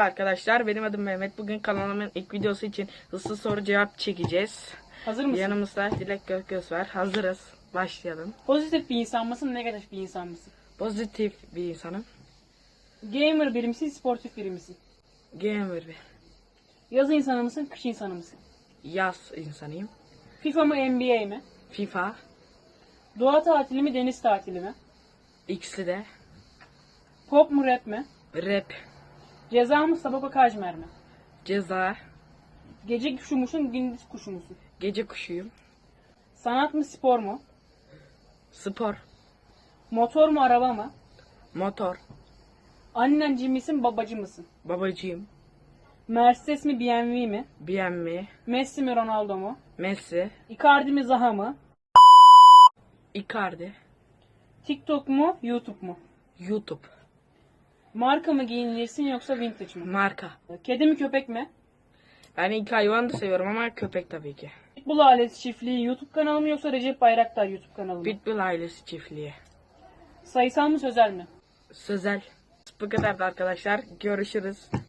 Merhaba arkadaşlar benim adım Mehmet. Bugün kanalımın ilk videosu için hızlı soru cevap çekeceğiz. Hazır mısın? Yanımızda Dilek Gökgöz var. Hazırız. Başlayalım. Pozitif bir insan mısın, negatif bir insan mısın? Pozitif bir insanım. Gamer biri misin, sportif biri misin? Gamer bir. Yaz insanı mısın, kış insanı mısın? Yaz insanıyım. FIFA mı, NBA mi? FIFA. Doğa tatili mi, deniz tatili mi? X'li de. Pop mu, rap mi? Rap. Ceza mı, Sagopa Kajmer mi? Ceza. Gece kuşu musun, gündüz kuşu musun? Gece kuşuyum. Sanat mı, spor mu? Spor. Motor mu, araba mı? Motor. Annenci misin, babacı mısın? Babacıyım. Mercedes mi, BMW mi? BMW. Messi mi, Ronaldo mu? Messi. Icardi mi, Zaha mı? Icardi. TikTok mu, YouTube mu? YouTube. Marka mı giyinirsin yoksa vintage mı? Marka. Kedi mi, köpek mi? Ben ilk hayvan da seviyorum ama köpek tabii ki. Pitbull ailesi çiftliği YouTube kanalı mı yoksa Recep Bayraktar YouTube kanalı mı? Pitbull ailesi çiftliği. Sayısal mı sözel mi? Sözel. Bu kadar arkadaşlar. Görüşürüz.